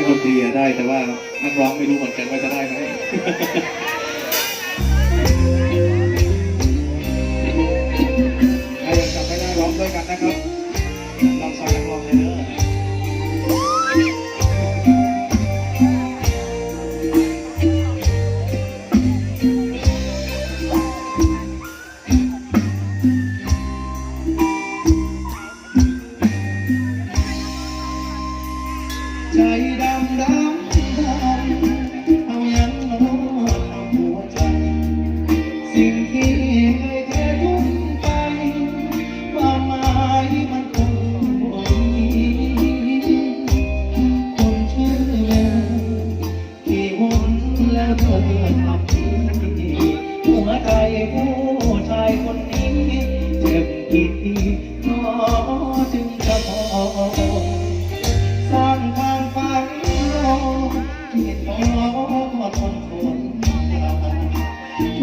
นักดนตรีได้แต่ว่านักร้องไม่รู้เหมือนกันว่าจะได้ไหม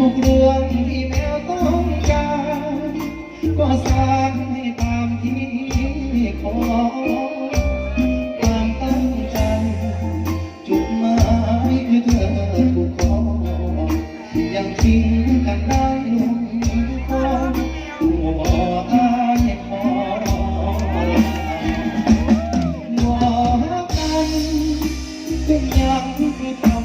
ทุกเรื่องที่แมวต้องการก็สร้างให้ตามที่ขอความตั้งใจจุดหมายคือเธอถูกขอยังทิ้งกันได้ลงคอหัวอายขอบอกกันเป็นอย่างที่ทำให้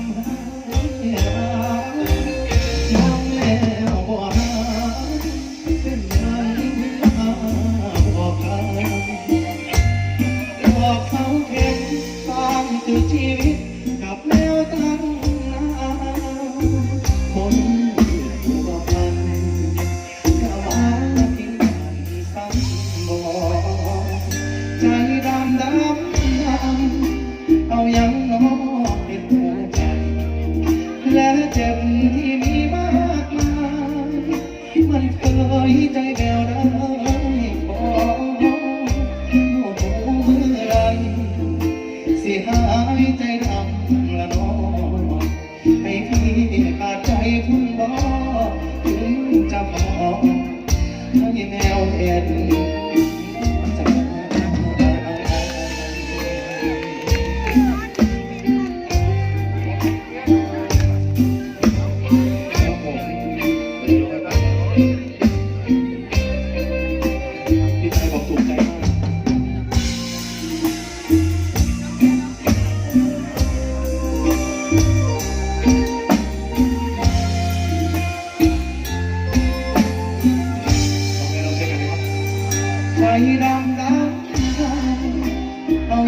ยใจแมวได้บอโอ้เมื่อไรสิหายใจ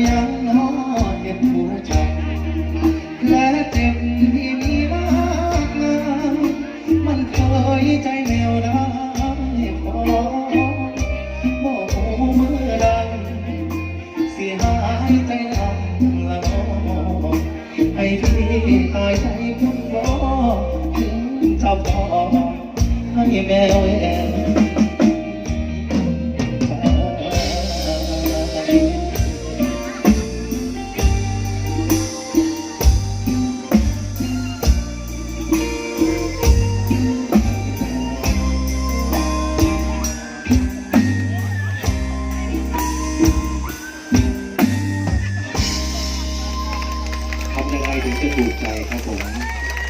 ยังน้อเก็บหัวใจ และเจ็บที่มีมากมายมันเคยใจแมวได้พอบอกเมื่อใดเสียหายใจดำละน้อให้พี่ตายใจคุณบ่ถึงจะพอให้แมวแอน